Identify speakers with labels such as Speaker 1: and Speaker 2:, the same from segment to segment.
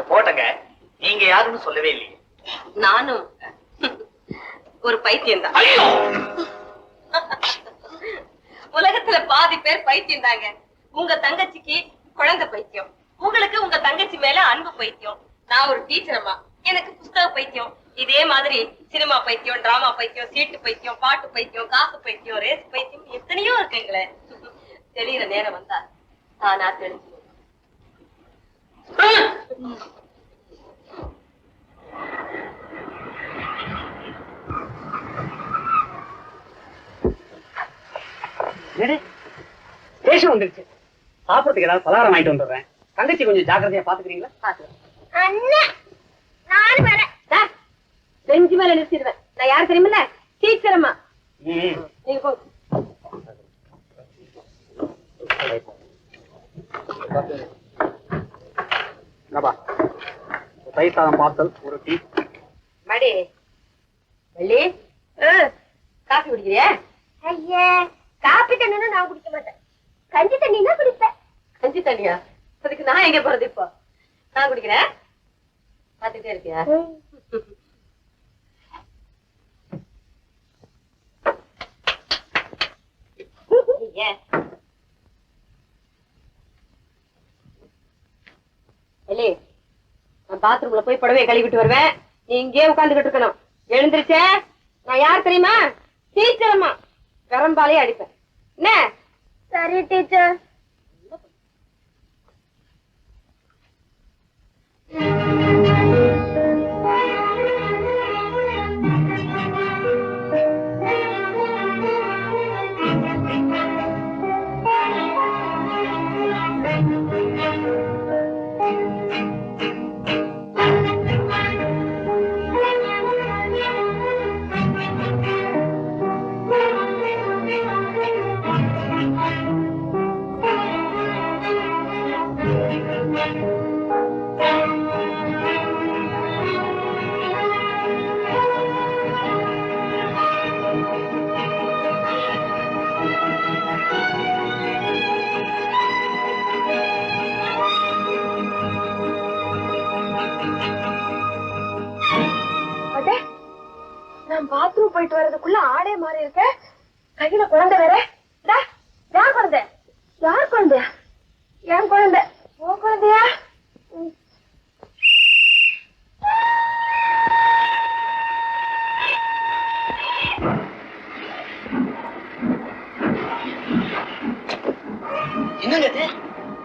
Speaker 1: அது போட்டங்க நீங்க யாருன்னு சொல்லவே இல்லையே.
Speaker 2: நானும் ஒரு பைத்தியம் தான் உலகத்துல பாதி பேர் பைத்தியம் தாங்க உங்க தங்கச்சிக்கு குழந்தை பைத்தியம். உங்களுக்கு உங்க தங்கச்சி மேல அன்பு பைத்தியம். நான் ஒரு டீச்சரம்மா எனக்கு புஸ்தக பைத்தியம். இதே மாதிரி சினிமா பைத்தியம் டிராமா பைத்தியம் சீட்டு பைத்தியம் பாட்டு பைத்தியம் காசு பைத்தியம் ரேஸ் பைத்தியம் எத்தனையோ இருக்குங்களே. தெளிகிற நேரம் வந்தா தானா தெரிஞ்சு
Speaker 3: ஸ்டேஷன் வந்துருச்சு. சாப்பிடறதுக்கு ஏதாவது பலகாரம் வாங்கிட்டு வந்துடுறேன். தங்கச்சி கொஞ்சம் ஜாக்கிரதையா பாத்துக்கிறீங்களா?
Speaker 2: வரேன் பெஞ்சு மேல நிறுத்திடுவேன். நான் யார் தெரியுமில்ல? டீச்சரம்மா நீங்க
Speaker 3: தயிர் சாதம் பார்த்தல் ஒரு டீ.
Speaker 2: மடி. வள்ளி காஃபி குடிக்கிறியா?
Speaker 4: ஐயா காப்பி தண்ணி நான் குடிக்க மாட்டேன். கஞ்சி தண்ணி தான் குடிப்பேன்.
Speaker 2: கஞ்சி தண்ணியா? அதுக்கு நான் எங்க போறது இப்போ? நான் குடிக்கிறேன். பாத்துட்டே இருக்கியா? ஏ நான் பாத்ரூம்ல போய் புடவைய கழுவிட்டு வருவேன். நீ இங்கே உட்காந்துக்கிட்டு இருக்கணும். எழுந்திருச்சே. நான் யார் தெரியுமா? டீச்சரம்மா பெரம்பாலே அடிப்பேன். என்ன?
Speaker 4: சரி டீச்சர் அடே நான் பாத்ரூம் போயிட்டு வர்றதுக்குள்ள ஆடே மாறி இருக்க. கையில குழந்தை வேற. யார் குழந்தை? யார் குழந்தையா என் குழந்தை. உன் குழந்தையா.
Speaker 1: என்னங்க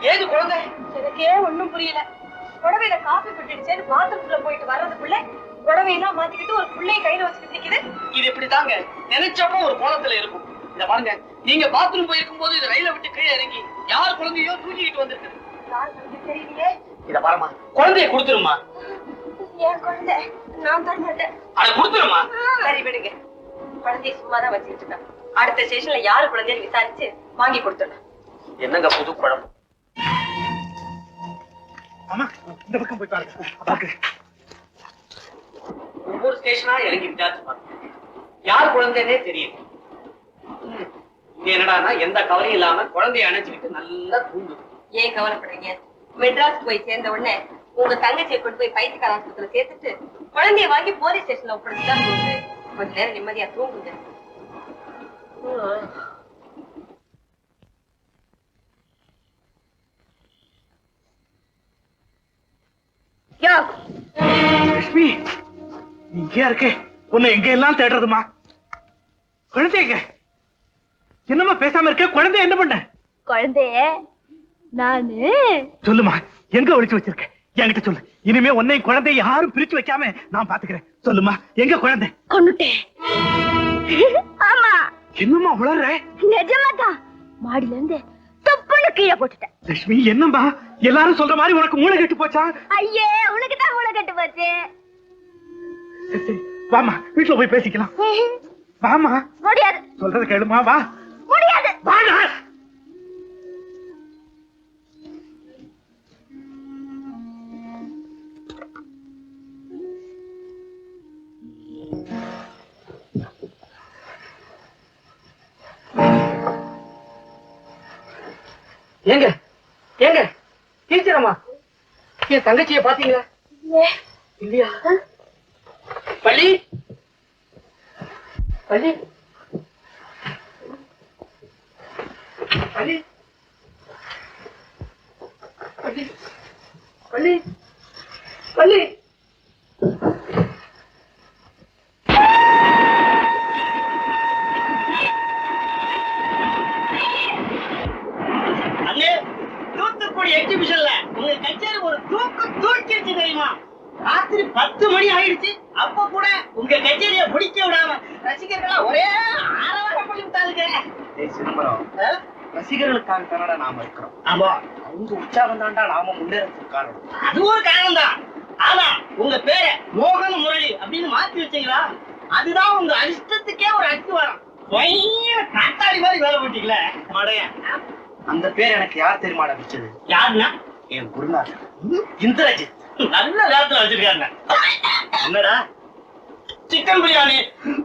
Speaker 1: ஏது குழந்தை?
Speaker 2: எனக்கே ஒண்ணும் புரியல. புடவையில காப்பி விட்டுடுச்சேன்னு பாத்ரூம்ல போயிட்டு வர்றதுக்குள்ள புடவையெல்லாம் மாத்திக்கிட்டு ஒரு பிள்ளைய கையில வச்சுக்கிட்டு நிக்குது.
Speaker 1: இது இப்படிதாங்க. நினைச்சப்போ ஒரு கோலத்துல இருக்கும். இத பாருங்க. நீங்க பாத்ரூம் போயிருக்கும் போது இது ரயில விட்டு கீழே இறங்கி யார் குழந்தையோ தூக்கிட்டு வந்திருக்கு
Speaker 2: யார் குழந்தை தெரியலையே.
Speaker 1: இத பாருமா குழந்தைய கொடுத்துருமா
Speaker 2: என் குழந்தை. நான் தர மாட்டேன்
Speaker 1: அத கொடுத்துருமா
Speaker 2: சரி விடுங்க. குழந்தைய சும்மா தான் வச்சுக்கிட்டு இருக்கேன். அடுத்த ஸ்டேஷன்ல யாரு குழந்தைன்னு விசாரிச்சு வாங்கி கொடுத்துடலாம்
Speaker 1: என்னங்க புது குழம்பு?
Speaker 3: ஆமா இந்த பக்கம் போய் பாருங்க. பாக்குறேன்
Speaker 1: ஒவ்வொரு ஸ்டேஷனா இறங்கி விசாரிச்சு பாருங்க. யார் குழந்தைன்னே தெரியும். இது என்னடான்னா எந்த கவலையும் இல்லாம குழந்தைய அணைச்சுக்கிட்டு நல்லா தூங்குது
Speaker 2: ஏன் கவலைப்படுறீங்க? மெட்ராஸ் போய் சேர்ந்த உடனே உங்க தங்கச்சியை கொண்டு போய் பைத்தியக்கார ஆஸ்பத்திரியில சேர்த்துட்டு குழந்தைய வாங்கி போலீஸ் ஸ்டேஷன்ல ஒப்படைச்சுதான் போகுது கொஞ்ச நேரம் நிம்மதியா தூங்குங்க. யோ.
Speaker 3: லட்சுமி நீ இங்கேயா இருக்க? உன்னை எங்க எல்லாம் தேடுறதுமா? குழந்தைங்க. என்னம்மா பேசாம இருக்க? குழந்தை என்ன பண்ண?
Speaker 4: குழந்தைய நானு
Speaker 3: சொல்லுமா எங்க ஒளிச்சு வச்சிருக்க? என்கிட்ட சொல்லு. இனிமே உன்னையும் குழந்தை யாரும் பிரிச்சு வைக்காம நான் பாத்துக்கிறேன். சொல்லுமா எங்க குழந்தை?
Speaker 4: கொண்டுட்டேன் ஆமா.
Speaker 3: என்னம்மா உளற
Speaker 4: நிஜமாதான் மாடியில இருந்து தொப்புன்னு கீழே போட்டுட்டேன்.
Speaker 3: லட்சுமி என்னம்மா? எல்லாரும் சொல்ற மாதிரி உனக்கு மூளை கெட்டு போச்சா?
Speaker 4: ஐயே உனக்கு தான் மூளை கட்டு போச்சு.
Speaker 3: வாம்மா வீட்டுல போய் பேசிக்கலாம். வாமா
Speaker 4: முடியாது.
Speaker 3: சொல்றது கேளுமா வா.
Speaker 4: முடியாது.
Speaker 3: வாடா.
Speaker 1: ஏங்க ஏங்க டீச்சரம்மா. என் தங்கச்சிய பாத்தீங்களா இல்லையா. பள்ளி? பள்ளி? பள்ளி? பள்ளி? பள்ளி? பள்ளி அண்ணே தூத்துக்குடி எக்ஸிபிஷன்ல உங்க கச்சேரி ஒரு தூக்கு தூக்கிடுச்சு தெரியுமா ராத்திரி பத்து மணி ஆயிடுச்சு அப்ப கூட உங்க கச்சேரிய பிடிக்க விடாம ரசிகர்களா ஒரே ஆரவாரம் பண்ணி விட்டாளுங்க ஆ?
Speaker 3: ரசிகர்களுக்காக தானடா நாம இருக்கிறோம்.
Speaker 1: ஆமா.
Speaker 3: அவங்க உற்சாகம் தான்டா நாம முன்னேறதுக்கு காரணம்.
Speaker 1: அது ஒரு காரணம் தான் ஆனா உங்க பேரை மோகன் முரளி அப்படின்னு மாத்தி வச்சீங்களா? அதுதான் உங்க அதிர்ஷ்டத்துக்கே ஒரு அடிவாரம் காத்தாடி மாதிரி வேலை போட்டீங்களே.
Speaker 3: மடைய அந்த பேர் எனக்கு யார் தெரியுமாடா வச்சது
Speaker 1: யாருன்னா?
Speaker 3: என் குருநாதர். இந்திரஜித்.
Speaker 1: நல்ல நேரத்துல வச்சிருக்காங்க என்னடா? சிக்கன் பிரியாணி.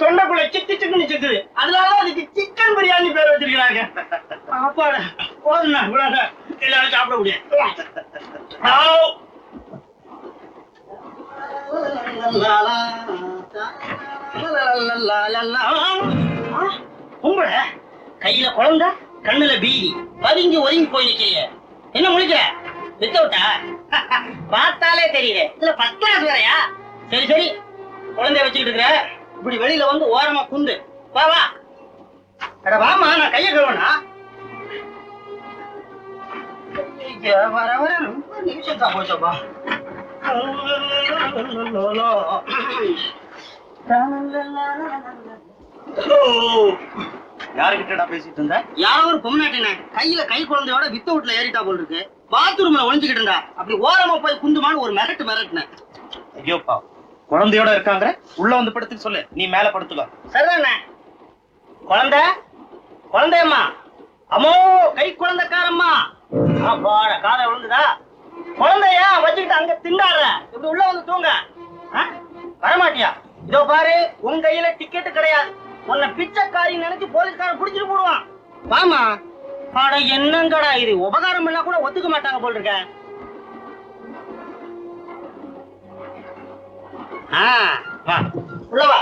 Speaker 1: தொண்டைக்குள்ள சிக்கு சிக்குன்னு சிக்குது. அதனால அதுக்கு சிக்கன் பிரியாணி பேர் வச்சிருக்கிறாங்க. அப்பாட போதுண்ணா இவ்வளவு எல்லாரும் சாப்பிட முடியும். உங்களை கையில குழந்தை கண்ணுல பீதி. பதுங்கி ஒதுங்கி போயிருக்கீங்க என்ன முடிக்கிற வித்தவுட்டா பார்த்தாலே தெரியல. இதுல பத்து வேறையா? சரி சரி. குழந்தைய வச்சுக்கிட்டு இருக்கிற இப்படி வெளியில வந்து ஓரமா குந்து. வா வா. அட வாமா நான் கைய கழுவனா வர வர ரொம்ப நிமிஷத்தா போச்சப்பா.
Speaker 3: பேசிட்டு இருந்த?
Speaker 1: யாரோ ஒரு பொம்னாட்டின கையில கை குழந்தையோட வித்த வீட்டுல ஏறிட்டா போல் இருக்கு பாத்ரூம்ல ஒளிஞ்சுக்கிட்டு இருந்தா. அப்படி ஓரமா போய் குந்துமான்னு ஒரு மிரட்டு மிரட்டுனேன்.
Speaker 3: ஐயோப்பா. குழந்தையோட இருக்காங்க உள்ள வந்து படுத்துக்க சொல்லு. நீ மேல படுத்துக்க.
Speaker 1: சரிதானே? குழந்தை? குழந்தையம்மா? அம்மோ கை குழந்தைக்காரம்மா. பாட காதை விழுந்துதா? குழந்தைய? வச்சுக்கிட்டு அங்க திண்டாடுற. இப்படி உள்ள வந்து தூங்க. ஆ? வரமாட்டியா? இதோ பாரு உன் கையில டிக்கெட் கிடையாது. உன்னை பிச்சைக்காரி நினைச்சு போலீஸ்காரன் புடிச்சிட்டு போடுவான். வாமா பாட என்னங்கடா இது? உபகாரம் எல்லாம் கூட ஒத்துக்க மாட்டாங்க போல் இருக்க. வா. உள்ள வா.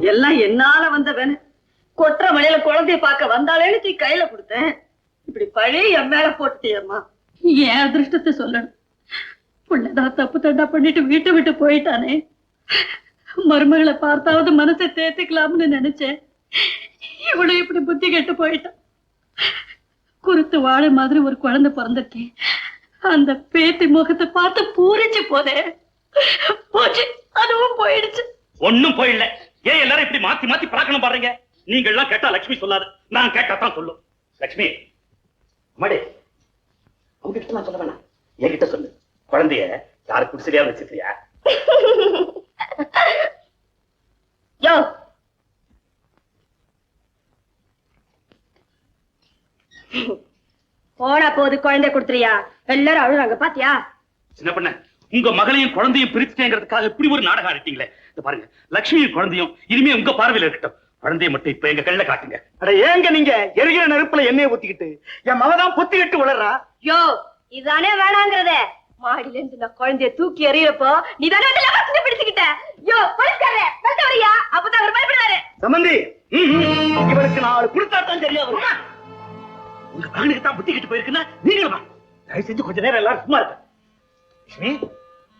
Speaker 2: எல்லாம் என்னால வந்த வேணு கொற்ற மலையில குழந்தைய பார்க்க வந்தாலேன்னு தூக்கி கையில கொடுத்தேன். இப்படி பழி என் மேல போட்டுட்டியம்மா.
Speaker 5: என் அதிருஷ்டத்தை சொல்லணும். புள்ளதான் தப்பு தண்டா பண்ணிட்டு வீட்டை விட்டு போயிட்டானே. மருமகளை பார்த்தாவது மனசை தேத்திக்கலாம்னு நினைச்சேன். இவ்வளவு இப்படி புத்தி கெட்டு போயிட்டான் குருத்து வாழை மாதிரி ஒரு குழந்தை பிறந்திருக்கேன். அந்த பேத்தி முகத்தை பார்த்து பூரிச்சு போதே. போச்சு. அதுவும் போயிடுச்சு.
Speaker 6: ஒண்ணும் போயிடல ஏன் எல்லாரும் இப்படி மாத்தி மாத்தி பழக்கணும் பாருங்க. நீங்க எல்லாம் கேட்டா லட்சுமி சொல்லாது. நான் கேட்டா தான் சொல்லும். லட்சுமி அம்மாடி அவங்க கிட்ட நான் சொல்ல வேணாம். என்கிட்ட சொல்லு. குழந்தைய யாருக்கு குடிசையா வச்சிருக்கியா
Speaker 2: யோ. போனா போது குழந்தை கொடுத்துறியா? எல்லாரும் அழுறாங்க பாத்தியா?
Speaker 6: சின்ன பண்ண உங்க மகளையும் குழந்தையும் பிரிச்சுட்டேங்கிறதுக்காக இப்படி ஒரு நாடகம் ஆடிட்டீங்களே. பாருங்க லட்சுமியும் குழந்தையும் இனிமே உங்க பார்வையில இருக்கட்டும். குழந்தைய மட்டும் இப்ப எங்க கண்ணில காட்டுங்க.
Speaker 3: அட ஏங்க நீங்க? எரிகிற நெருப்புல எண்ணெயை ஊத்திக்கிட்டு. என் மகதான் பொத்திக்கிட்டு வளர்றா.
Speaker 2: யோ இதானே வேணாங்கிறத. மாடியில இருந்து நான் குழந்தைய தூக்கி எறியறப்போ நீ தானே வந்து லவசத்தை பிடிச்சுக்கிட்ட? யோ போலீஸ்காரே வந்து வரியா அப்பதான் அவர் பயப்படுவாரு.
Speaker 3: சம்பந்தி இவனுக்கு நாலு கொடுத்தாத்தான் சரியா வருமா
Speaker 6: உங்க மகனுக்கு தான் புத்தி கிட்டு போயிருக்குன்னா நீங்களும்.
Speaker 3: தயவு செஞ்சு கொஞ்ச நேரம் எல்லாரும் சும்மா இருக்க லட்சுமி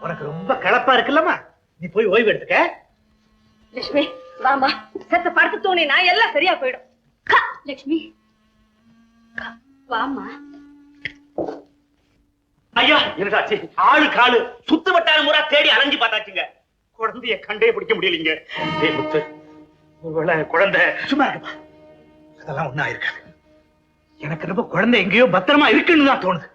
Speaker 3: உனக்கு ரொம்ப கலப்பா இருக்குல்லம்மா. நீ போய் ஓய்வு எடுத்துக்க.
Speaker 2: லட்சுமி வாமா செத்த படுத்து தூணினா எல்லாம் சரியா போயிடும். லட்சுமி வாமா.
Speaker 6: ஐயா என்னடாச்சு ஆளு காலு. சுத்து வட்டார முறை தேடி அலைஞ்சு பார்த்தாச்சுங்க. குழந்தைய கண்டே பிடிக்க முடியலீங்க. ஏய் முத்து. ஒருவேளை குழந்தை
Speaker 3: சும்மா இருக்கப்பா அதெல்லாம் ஒண்ணா இருக்காது எனக்கு ரொம்ப குழந்தை எங்கேயோ பத்திரமா இருக்குன்னு தான் தோணுது.